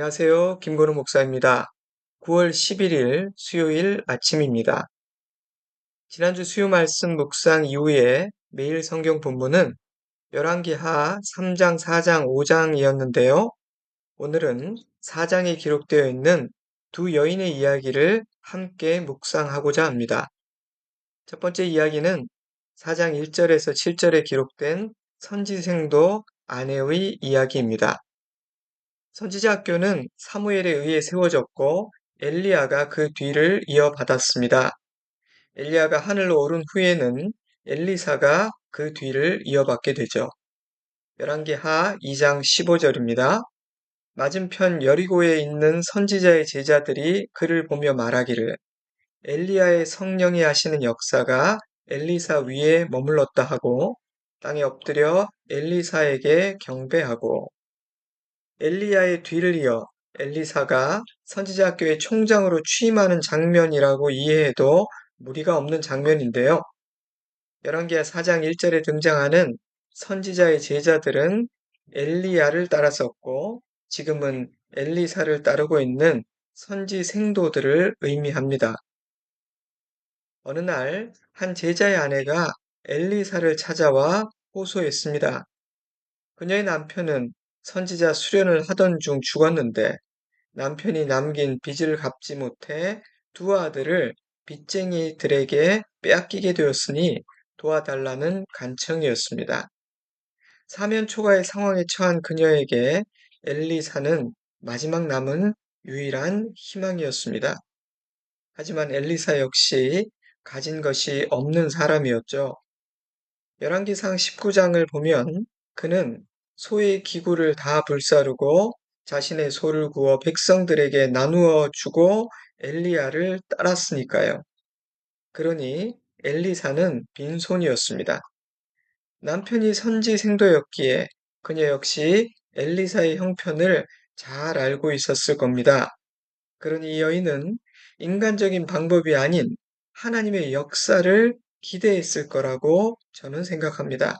안녕하세요. 김건우 목사입니다. 9월 11일 수요일 아침입니다. 지난주 수요 말씀 묵상 이후에 매일 성경 본문은 열왕기하 3장, 4장, 5장이었는데요. 오늘은 4장에 기록되어 있는 두 여인의 이야기를 함께 묵상하고자 합니다. 첫 번째 이야기는 4장 1절에서 7절에 기록된 선지생도 아내의 이야기입니다. 선지자 학교는 사무엘에 의해 세워졌고 엘리야가 그 뒤를 이어받았습니다. 엘리야가 하늘로 오른 후에는 엘리사가 그 뒤를 이어받게 되죠. 11개 하 2장 15절입니다. 맞은편 여리고에 있는 선지자의 제자들이 그를 보며 말하기를 엘리야의 성령이 하시는 역사가 엘리사 위에 머물렀다 하고 땅에 엎드려 엘리사에게 경배하고 엘리야의 뒤를 이어 엘리사가 선지자학교의 총장으로 취임하는 장면이라고 이해해도 무리가 없는 장면인데요. 열왕기하 4장 1절에 등장하는 선지자의 제자들은 엘리야를 따랐었고 지금은 엘리사를 따르고 있는 선지 생도들을 의미합니다. 어느 날 한 제자의 아내가 엘리사를 찾아와 호소했습니다. 그녀의 남편은 선지자 수련을 하던 중 죽었는데 남편이 남긴 빚을 갚지 못해 두 아들을 빚쟁이들에게 빼앗기게 되었으니 도와달라는 간청이었습니다. 사면 초가의 상황에 처한 그녀에게 엘리사는 마지막 남은 유일한 희망이었습니다. 하지만 엘리사 역시 가진 것이 없는 사람이었죠. 열왕기상 19장을 보면 그는 소의 기구를 다 불사르고 자신의 소를 구워 백성들에게 나누어 주고 엘리야를 따랐으니까요. 그러니 엘리사는 빈손이었습니다. 남편이 선지 생도였기에 그녀 역시 엘리사의 형편을 잘 알고 있었을 겁니다. 그러니 이 여인은 인간적인 방법이 아닌 하나님의 역사를 기대했을 거라고 저는 생각합니다.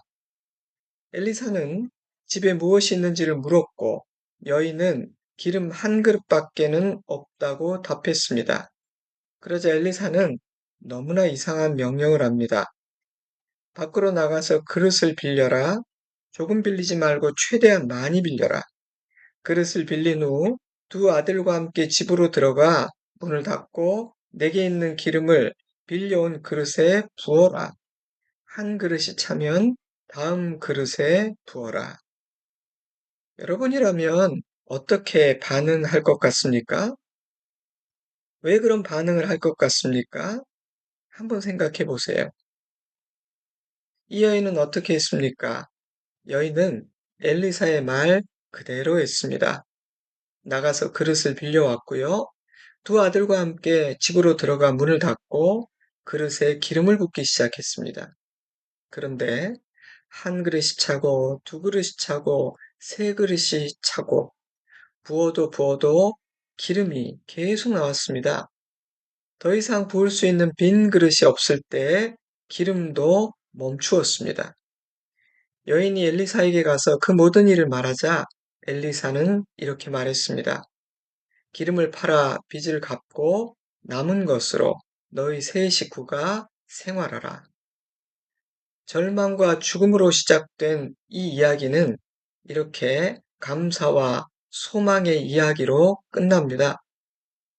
엘리사는 집에 무엇이 있는지를 물었고 여인은 기름 한 그릇밖에는 없다고 답했습니다. 그러자 엘리사는 너무나 이상한 명령을 합니다. 밖으로 나가서 그릇을 빌려라. 조금 빌리지 말고 최대한 많이 빌려라. 그릇을 빌린 후 두 아들과 함께 집으로 들어가 문을 닫고 내게 있는 기름을 빌려온 그릇에 부어라. 한 그릇이 차면 다음 그릇에 부어라. 여러분이라면 어떻게 반응할 것 같습니까? 왜 그런 반응을 할 것 같습니까? 한번 생각해 보세요. 이 여인은 어떻게 했습니까? 여인은 엘리사의 말 그대로 했습니다. 나가서 그릇을 빌려왔고요. 두 아들과 함께 집으로 들어가 문을 닫고 그릇에 기름을 붓기 시작했습니다. 그런데 한 그릇이 차고 두 그릇이 차고 세 그릇이 차고 부어도 부어도 기름이 계속 나왔습니다. 더 이상 부을 수 있는 빈 그릇이 없을 때 기름도 멈추었습니다. 여인이 엘리사에게 가서 그 모든 일을 말하자 엘리사는 이렇게 말했습니다. 기름을 팔아 빚을 갚고 남은 것으로 너희 세 식구가 생활하라. 절망과 죽음으로 시작된 이 이야기는 이렇게 감사와 소망의 이야기로 끝납니다.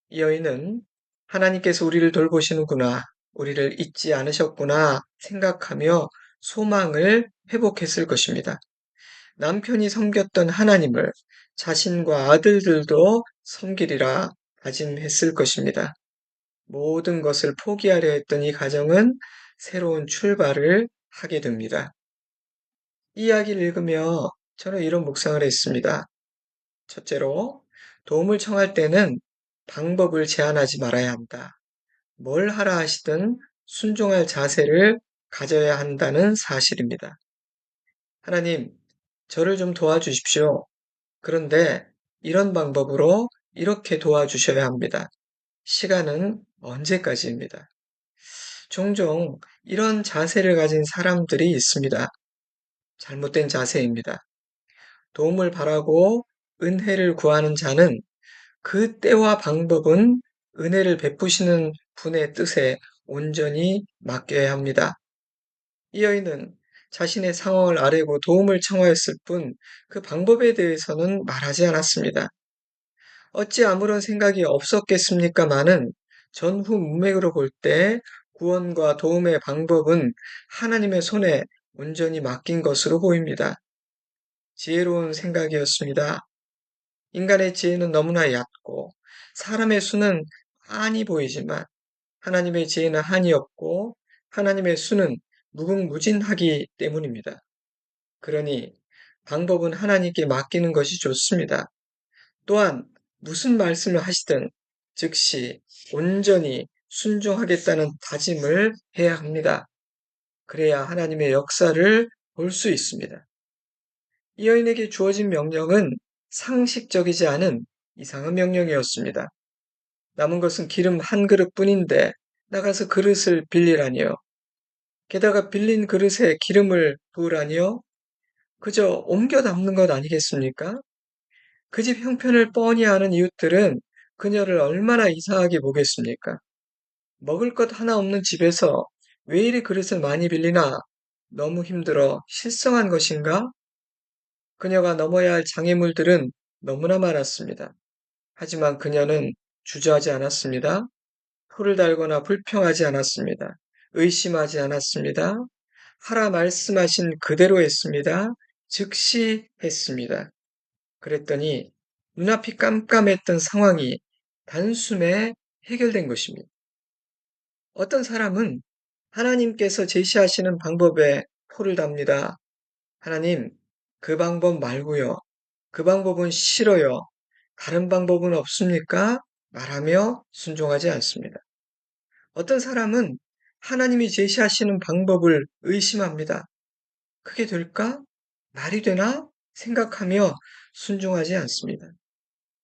이 여인은 하나님께서 우리를 돌보시는구나, 우리를 잊지 않으셨구나 생각하며 소망을 회복했을 것입니다. 남편이 섬겼던 하나님을 자신과 아들들도 섬기리라 다짐했을 것입니다. 모든 것을 포기하려 했던 이 가정은 새로운 출발을 하게 됩니다. 이 이야기를 읽으며 저는 이런 묵상을 했습니다. 첫째로, 도움을 청할 때는 방법을 제한하지 말아야 한다. 뭘 하라 하시든 순종할 자세를 가져야 한다는 사실입니다. 하나님, 저를 좀 도와주십시오. 그런데 이런 방법으로 이렇게 도와주셔야 합니다. 시간은 언제까지입니다. 종종 이런 자세를 가진 사람들이 있습니다. 잘못된 자세입니다. 도움을 바라고 은혜를 구하는 자는 그 때와 방법은 은혜를 베푸시는 분의 뜻에 온전히 맡겨야 합니다. 이 여인은 자신의 상황을 아뢰고 도움을 청하였을 뿐 그 방법에 대해서는 말하지 않았습니다. 어찌 아무런 생각이 없었겠습니까마는 전후 문맥으로 볼 때 구원과 도움의 방법은 하나님의 손에 온전히 맡긴 것으로 보입니다. 지혜로운 생각이었습니다. 인간의 지혜는 너무나 얕고 사람의 수는 한이 보이지만 하나님의 지혜는 한이 없고 하나님의 수는 무궁무진하기 때문입니다. 그러니 방법은 하나님께 맡기는 것이 좋습니다. 또한 무슨 말씀을 하시든 즉시 온전히 순종하겠다는 다짐을 해야 합니다. 그래야 하나님의 역사를 볼 수 있습니다. 이 여인에게 주어진 명령은 상식적이지 않은 이상한 명령이었습니다. 남은 것은 기름 한 그릇 뿐인데 나가서 그릇을 빌리라니요. 게다가 빌린 그릇에 기름을 부으라니요. 그저 옮겨 담는 것 아니겠습니까? 그 집 형편을 뻔히 아는 이웃들은 그녀를 얼마나 이상하게 보겠습니까? 먹을 것 하나 없는 집에서 왜 이리 그릇을 많이 빌리나? 너무 힘들어 실성한 것인가? 그녀가 넘어야 할 장애물들은 너무나 많았습니다. 하지만 그녀는 주저하지 않았습니다. 토를 달거나 불평하지 않았습니다. 의심하지 않았습니다. 하라 말씀하신 그대로 했습니다. 즉시 했습니다. 그랬더니 눈앞이 깜깜했던 상황이 단숨에 해결된 것입니다. 어떤 사람은 하나님께서 제시하시는 방법에 포를 답니다. 하나님, 그 방법 말고요. 그 방법은 싫어요. 다른 방법은 없습니까? 말하며 순종하지 않습니다. 어떤 사람은 하나님이 제시하시는 방법을 의심합니다. 그게 될까? 말이 되나? 생각하며 순종하지 않습니다.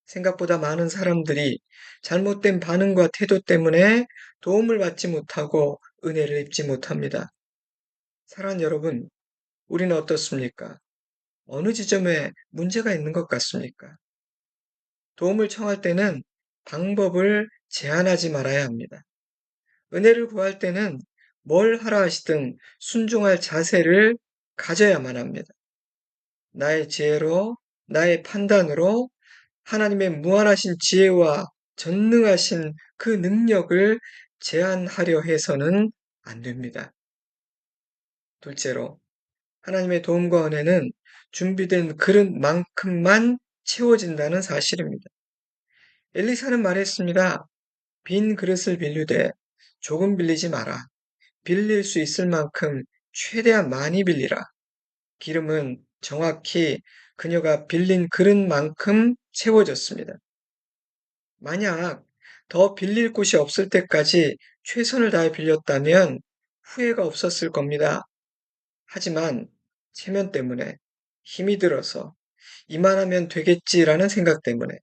생각보다 많은 사람들이 잘못된 반응과 태도 때문에 도움을 받지 못하고 은혜를 입지 못합니다. 사랑 여러분, 우리는 어떻습니까? 어느 지점에 문제가 있는 것 같습니까? 도움을 청할 때는 방법을 제한하지 말아야 합니다. 은혜를 구할 때는 뭘 하라 하시든 순종할 자세를 가져야만 합니다. 나의 지혜로, 나의 판단으로 하나님의 무한하신 지혜와 전능하신 그 능력을 제한하려 해서는 안 됩니다. 둘째로, 하나님의 도움과 은혜는 준비된 그릇만큼만 채워진다는 사실입니다. 엘리사는 말했습니다. 빈 그릇을 빌리되 조금 빌리지 마라. 빌릴 수 있을 만큼 최대한 많이 빌리라. 기름은 정확히 그녀가 빌린 그릇만큼 채워졌습니다. 만약 더 빌릴 곳이 없을 때까지 최선을 다해 빌렸다면 후회가 없었을 겁니다. 하지만 체면 때문에 힘이 들어서 이만하면 되겠지라는 생각 때문에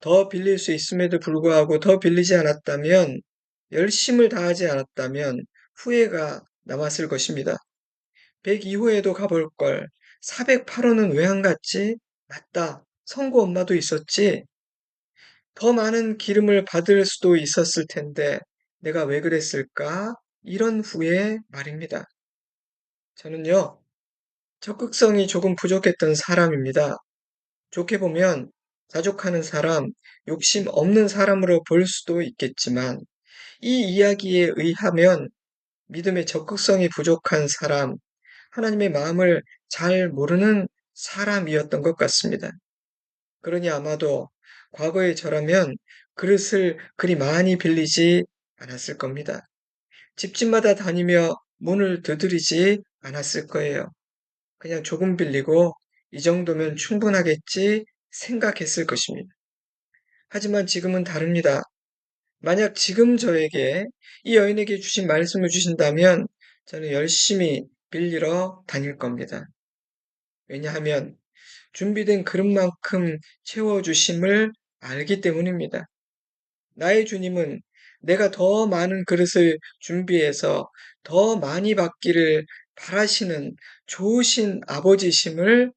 더 빌릴 수 있음에도 불구하고 더 빌리지 않았다면 열심을 다하지 않았다면 후회가 남았을 것입니다. 102호에도 가볼 걸 408호는 왜 안 갔지? 맞다. 성구 엄마도 있었지? 더 많은 기름을 받을 수도 있었을 텐데 내가 왜 그랬을까? 이런 후회 말입니다. 저는요, 적극성이 조금 부족했던 사람입니다. 좋게 보면 자족하는 사람, 욕심 없는 사람으로 볼 수도 있겠지만 이 이야기에 의하면 믿음의 적극성이 부족한 사람, 하나님의 마음을 잘 모르는 사람이었던 것 같습니다. 그러니 아마도 과거의 저라면 그릇을 그리 많이 빌리지 않았을 겁니다. 집집마다 다니며 문을 두드리지 않았을 거예요. 그냥 조금 빌리고 이 정도면 충분하겠지 생각했을 것입니다. 하지만 지금은 다릅니다. 만약 지금 저에게 이 여인에게 주신 말씀을 주신다면 저는 열심히 빌리러 다닐 겁니다. 왜냐하면 준비된 그릇만큼 채워주심을 알기 때문입니다. 나의 주님은 내가 더 많은 그릇을 준비해서 더 많이 받기를 바라시는 좋으신 아버지심을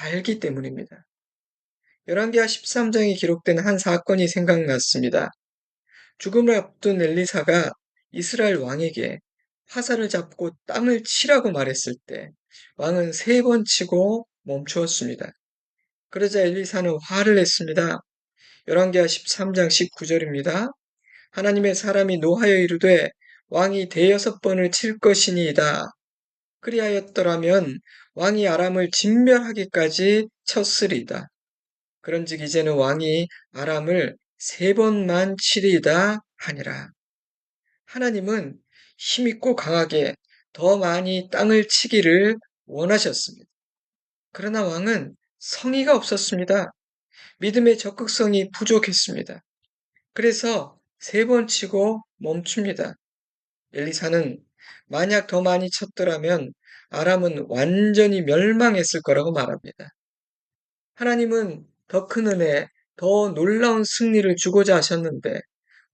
알기 때문입니다. 열왕기하 13장에 기록된 한 사건이 생각났습니다. 죽음을 앞둔 엘리사가 이스라엘 왕에게 화살을 잡고 땅을 치라고 말했을 때 왕은 세 번 치고 멈추었습니다. 그러자 엘리사는 화를 냈습니다. 열왕기하 13장 19절입니다. 하나님의 사람이 노하여 이르되 왕이 대여섯 번을 칠 것이니이다. 그리하였더라면 왕이 아람을 진멸하기까지 쳤으리이다. 그런즉 이제는 왕이 아람을 세 번만 치리이다 하니라. 하나님은 힘있고 강하게 더 많이 땅을 치기를 원하셨습니다. 그러나 왕은 성의가 없었습니다. 믿음의 적극성이 부족했습니다. 그래서 세 번 치고 멈춥니다. 엘리사는 만약 더 많이 쳤더라면 아람은 완전히 멸망했을 거라고 말합니다. 하나님은 더 큰 은혜, 더 놀라운 승리를 주고자 하셨는데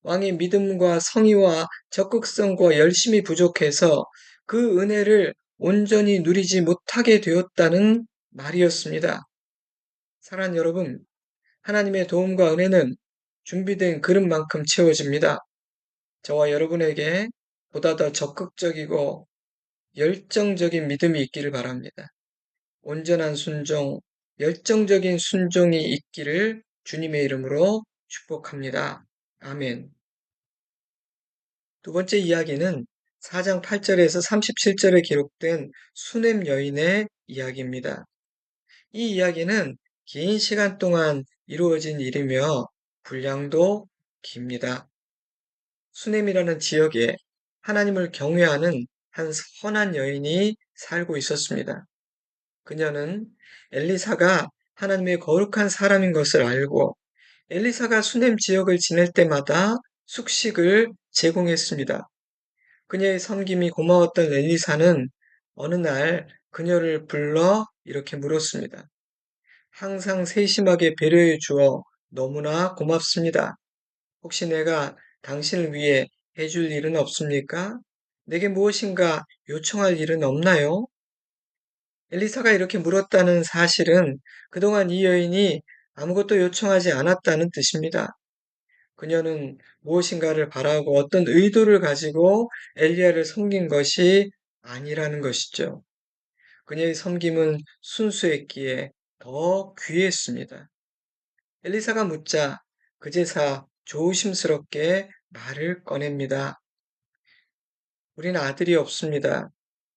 왕의 믿음과 성의와 적극성과 열심이 부족해서 그 은혜를 온전히 누리지 못하게 되었다는 말이었습니다. 사랑 여러분, 하나님의 도움과 은혜는 준비된 그릇만큼 채워집니다. 저와 여러분에게 보다 더 적극적이고 열정적인 믿음이 있기를 바랍니다. 온전한 순종, 열정적인 순종이 있기를 주님의 이름으로 축복합니다. 아멘. 두 번째 이야기는 4장 8절에서 37절에 기록된 수냄 여인의 이야기입니다. 이 이야기는 긴 시간 동안 이루어진 일이며 분량도 깁니다. 수냄이라는 지역에 하나님을 경외하는 한 선한 여인이 살고 있었습니다. 그녀는 엘리사가 하나님의 거룩한 사람인 것을 알고 엘리사가 수냄 지역을 지낼 때마다 숙식을 제공했습니다. 그녀의 섬김이 고마웠던 엘리사는 어느 날 그녀를 불러 이렇게 물었습니다. 항상 세심하게 배려해 주어 너무나 고맙습니다. 혹시 내가 당신을 위해 해줄 일은 없습니까? 내게 무엇인가 요청할 일은 없나요? 엘리사가 이렇게 물었다는 사실은 그동안 이 여인이 아무것도 요청하지 않았다는 뜻입니다. 그녀는 무엇인가를 바라고 어떤 의도를 가지고 엘리야를 섬긴 것이 아니라는 것이죠. 그녀의 섬김은 순수했기에 더 귀했습니다. 엘리사가 묻자 그 제사 조심스럽게 말을 꺼냅니다. 우리는 아들이 없습니다.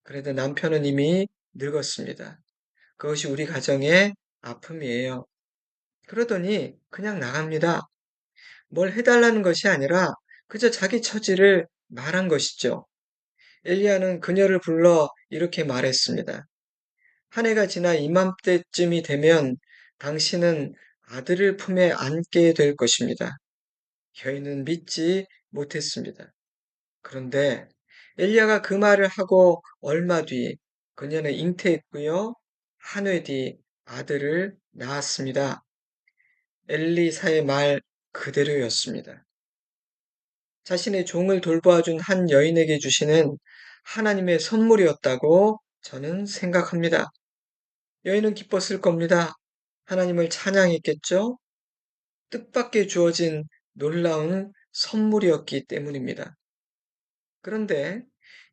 그래도 남편은 이미 늙었습니다. 그것이 우리 가정의 아픔이에요. 그러더니 그냥 나갑니다. 뭘 해달라는 것이 아니라 그저 자기 처지를 말한 것이죠. 엘리야는 그녀를 불러 이렇게 말했습니다. 한 해가 지나 이맘때쯤이 되면 당신은 아들을 품에 안게 될 것입니다. 여인은 믿지 못했습니다. 그런데 엘리야가 그 말을 하고 얼마 뒤 그녀는 잉태했고요. 한 해 뒤 아들을 낳았습니다. 엘리사의 말 그대로였습니다. 자신의 종을 돌보아준 한 여인에게 주시는 하나님의 선물이었다고 저는 생각합니다. 여인은 기뻤을 겁니다. 하나님을 찬양했겠죠? 뜻밖의 주어진 놀라운 선물이었기 때문입니다. 그런데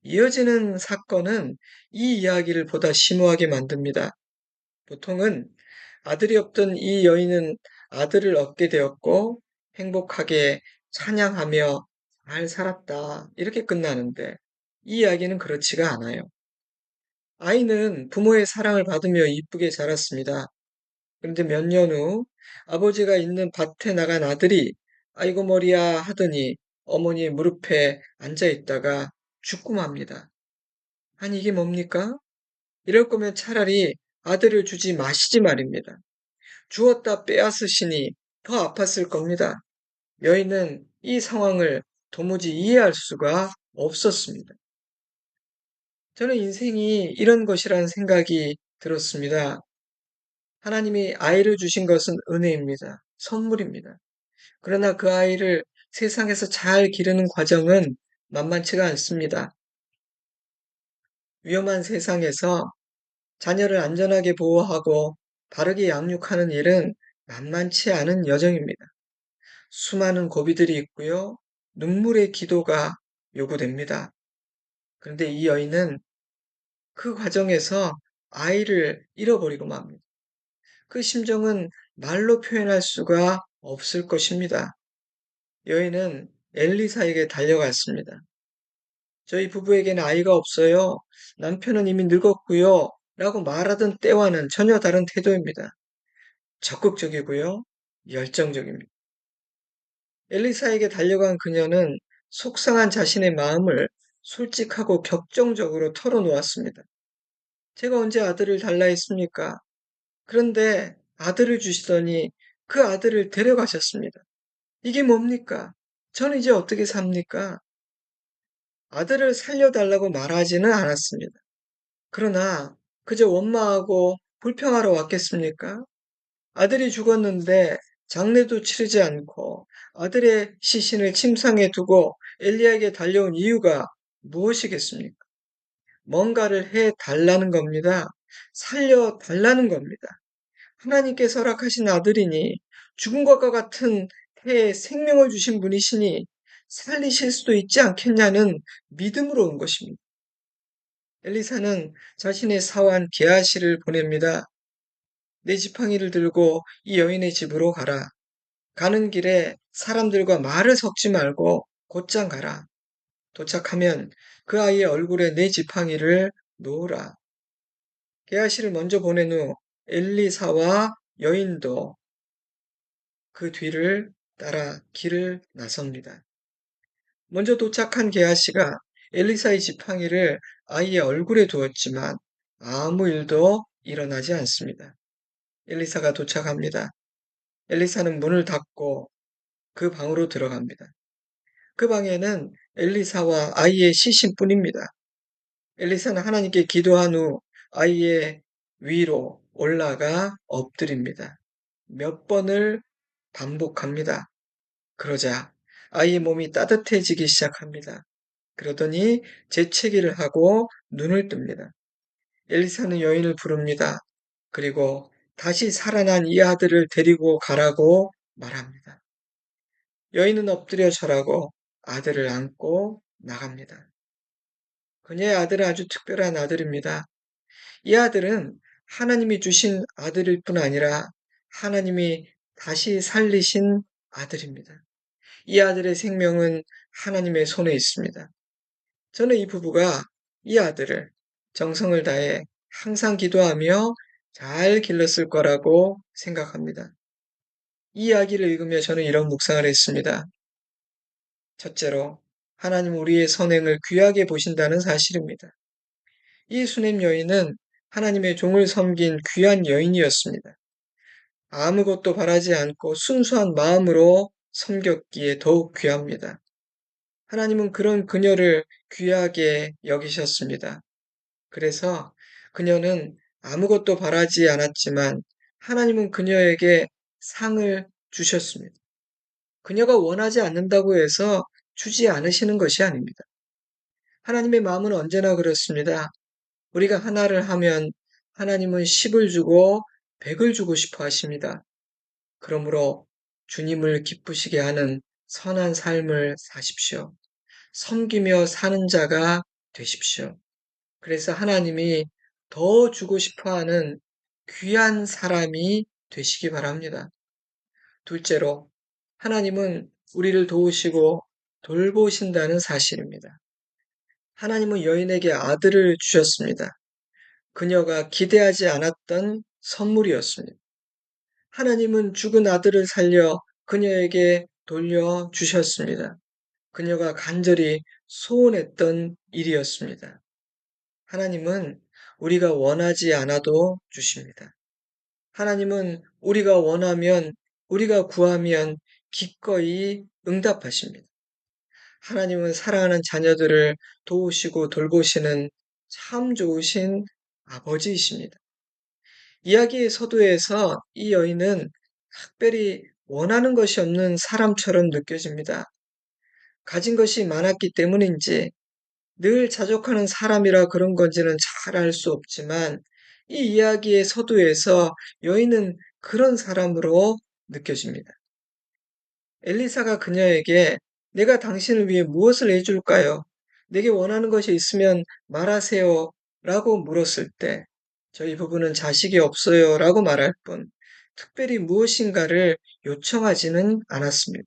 이어지는 사건은 이 이야기를 보다 심오하게 만듭니다. 보통은 아들이 없던 이 여인은 아들을 얻게 되었고 행복하게 찬양하며 잘 살았다. 이렇게 끝나는데 이 이야기는 그렇지가 않아요. 아이는 부모의 사랑을 받으며 이쁘게 자랐습니다. 그런데 몇 년 후 아버지가 있는 밭에 나간 아들이 아이고 머리야 하더니 어머니 무릎에 앉아 있다가 죽고 맙니다. 아니 이게 뭡니까? 이럴 거면 차라리 아들을 주지 마시지 말입니다. 주었다 빼앗으시니 더 아팠을 겁니다. 여인은 이 상황을 도무지 이해할 수가 없었습니다. 저는 인생이 이런 것이라는 생각이 들었습니다. 하나님이 아이를 주신 것은 은혜입니다. 선물입니다. 그러나 그 아이를 세상에서 잘 기르는 과정은 만만치가 않습니다. 위험한 세상에서 자녀를 안전하게 보호하고 바르게 양육하는 일은 만만치 않은 여정입니다. 수많은 고비들이 있고요. 눈물의 기도가 요구됩니다. 그런데 이 여인은 그 과정에서 아이를 잃어버리고 맙니다. 그 심정은 말로 표현할 수가 없을 것입니다. 여인은 엘리사에게 달려갔습니다. 저희 부부에게는 아이가 없어요. 남편은 이미 늙었고요. 라고 말하던 때와는 전혀 다른 태도입니다. 적극적이고요. 열정적입니다. 엘리사에게 달려간 그녀는 속상한 자신의 마음을 솔직하고 격정적으로 털어놓았습니다. 제가 언제 아들을 달라 했습니까? 그런데 아들을 주시더니 그 아들을 데려가셨습니다. 이게 뭡니까? 저는 이제 어떻게 삽니까? 아들을 살려달라고 말하지는 않았습니다. 그러나 그저 원망하고 불평하러 왔겠습니까? 아들이 죽었는데 장례도 치르지 않고 아들의 시신을 침상에 두고 엘리야에게 달려온 이유가 무엇이겠습니까? 뭔가를 해 달라는 겁니다. 살려 달라는 겁니다. 하나님께서 허락하신 아들이니 죽은 것과 같은 해에 생명을 주신 분이시니 살리실 수도 있지 않겠냐는 믿음으로 온 것입니다. 엘리사는 자신의 사환 게하시를 보냅니다. 내 지팡이를 들고 이 여인의 집으로 가라. 가는 길에 사람들과 말을 섞지 말고 곧장 가라. 도착하면 그 아이의 얼굴에 내 지팡이를 놓으라. 게하시를 먼저 보낸 후 엘리사와 여인도 그 뒤를 따라 길을 나섭니다. 먼저 도착한 게하시가 엘리사의 지팡이를 아이의 얼굴에 두었지만 아무 일도 일어나지 않습니다. 엘리사가 도착합니다. 엘리사는 문을 닫고 그 방으로 들어갑니다. 그 방에는 엘리사와 아이의 시신뿐입니다. 엘리사는 하나님께 기도한 후 아이의 위로 올라가 엎드립니다. 몇 번을 반복합니다. 그러자 아이의 몸이 따뜻해지기 시작합니다. 그러더니 재채기를 하고 눈을 뜹니다. 엘리사는 여인을 부릅니다. 그리고 다시 살아난 이 아들을 데리고 가라고 말합니다. 여인은 엎드려 절하고 아들을 안고 나갑니다. 그녀의 아들은 아주 특별한 아들입니다. 이 아들은 하나님이 주신 아들일 뿐 아니라 하나님이 다시 살리신 아들입니다. 이 아들의 생명은 하나님의 손에 있습니다. 저는 이 부부가 이 아들을 정성을 다해 항상 기도하며 잘 길렀을 거라고 생각합니다. 이 이야기를 읽으며 저는 이런 묵상을 했습니다. 첫째로, 하나님 우리의 선행을 귀하게 보신다는 사실입니다. 이 수냄 여인은 하나님의 종을 섬긴 귀한 여인이었습니다. 아무것도 바라지 않고 순수한 마음으로 섬겼기에 더욱 귀합니다. 하나님은 그런 그녀를 귀하게 여기셨습니다. 그래서 그녀는 아무것도 바라지 않았지만 하나님은 그녀에게 상을 주셨습니다. 그녀가 원하지 않는다고 해서 주지 않으시는 것이 아닙니다. 하나님의 마음은 언제나 그렇습니다. 우리가 하나를 하면 하나님은 10을 주고 100을 주고 싶어 하십니다. 그러므로 주님을 기쁘시게 하는 선한 삶을 사십시오. 섬기며 사는 자가 되십시오. 그래서 하나님이 더 주고 싶어 하는 귀한 사람이 되시기 바랍니다. 둘째로, 하나님은 우리를 도우시고 돌보신다는 사실입니다. 하나님은 여인에게 아들을 주셨습니다. 그녀가 기대하지 않았던 선물이었습니다. 하나님은 죽은 아들을 살려 그녀에게 돌려주셨습니다. 그녀가 간절히 소원했던 일이었습니다. 하나님은 우리가 원하지 않아도 주십니다. 하나님은 우리가 원하면, 우리가 구하면 기꺼이 응답하십니다. 하나님은 사랑하는 자녀들을 도우시고 돌보시는 참 좋으신 아버지이십니다. 이야기의 서두에서 이 여인은 특별히 원하는 것이 없는 사람처럼 느껴집니다. 가진 것이 많았기 때문인지 늘 자족하는 사람이라 그런 건지는 잘 알 수 없지만 이 이야기의 서두에서 여인은 그런 사람으로 느껴집니다. 엘리사가 그녀에게 내가 당신을 위해 무엇을 해줄까요? 내게 원하는 것이 있으면 말하세요. 라고 물었을 때 저희 부부는 자식이 없어요. 라고 말할 뿐 특별히 무엇인가를 요청하지는 않았습니다.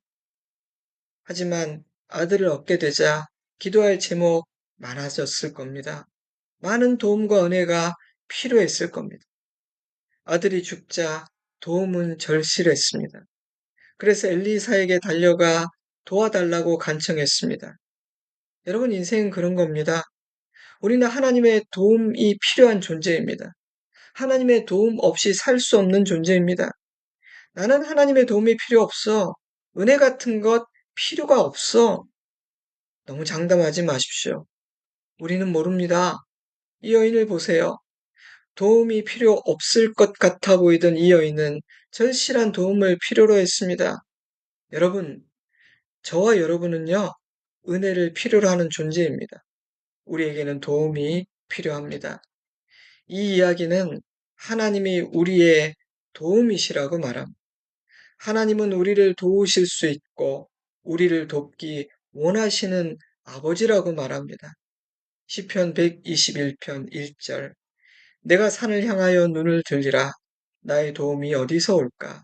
하지만 아들을 얻게 되자 기도할 제목 많아졌을 겁니다. 많은 도움과 은혜가 필요했을 겁니다. 아들이 죽자 도움은 절실했습니다. 그래서 엘리사에게 달려가 도와달라고 간청했습니다. 여러분 인생은 그런 겁니다. 우리는 하나님의 도움이 필요한 존재입니다. 하나님의 도움 없이 살 수 없는 존재입니다. 나는 하나님의 도움이 필요 없어. 은혜 같은 것 필요가 없어. 너무 장담하지 마십시오. 우리는 모릅니다. 이 여인을 보세요. 도움이 필요 없을 것 같아 보이던 이 여인은 절실한 도움을 필요로 했습니다. 여러분, 저와 여러분은요, 은혜를 필요로 하는 존재입니다. 우리에게는 도움이 필요합니다. 이 이야기는 하나님이 우리의 도움이시라고 말합니다. 하나님은 우리를 도우실 수 있고 우리를 돕기 원하시는 아버지라고 말합니다. 시편 121편 1절 내가 산을 향하여 눈을 들리라 나의 도움이 어디서 올까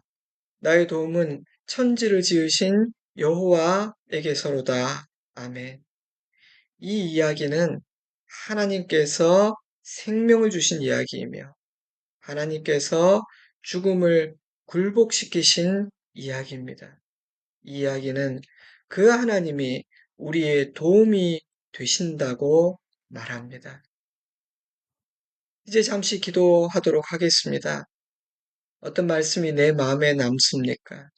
나의 도움은 천지를 지으신 여호와에게서로다. 아멘. 이 이야기는 하나님께서 생명을 주신 이야기이며 하나님께서 죽음을 굴복시키신 이야기입니다. 이 이야기는 그 하나님이 우리의 도움이 되신다고 말합니다. 이제 잠시 기도하도록 하겠습니다. 어떤 말씀이 내 마음에 남습니까?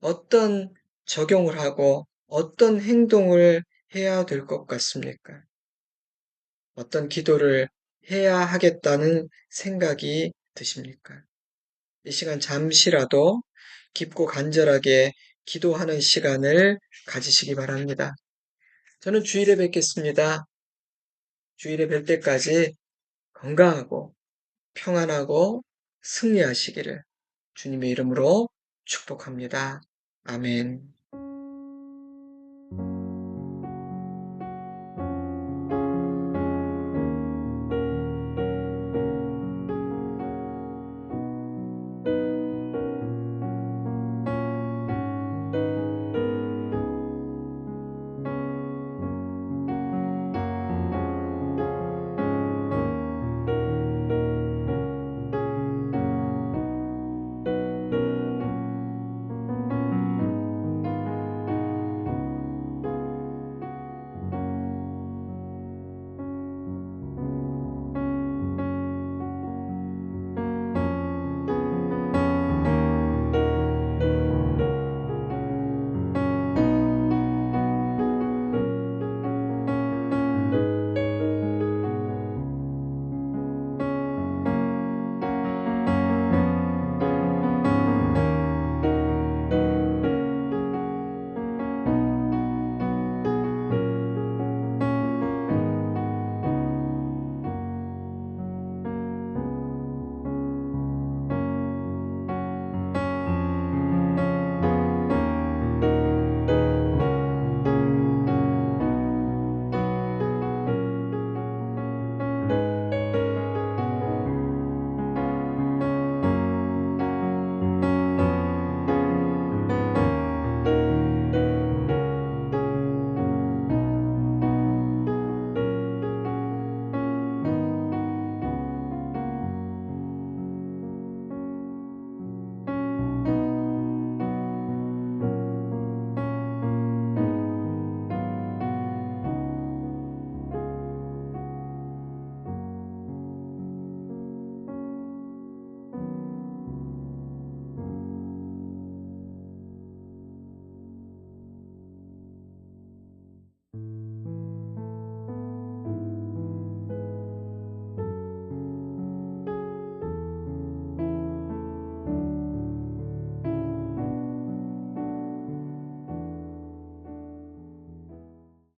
어떤 적용을 하고 어떤 행동을 해야 될 것 같습니까? 어떤 기도를 해야 하겠다는 생각이 드십니까? 이 시간 잠시라도 깊고 간절하게 기도하는 시간을 가지시기 바랍니다. 저는 주일에 뵙겠습니다. 주일에 뵐 때까지 건강하고 평안하고 승리하시기를 주님의 이름으로 축복합니다. 아멘. thank you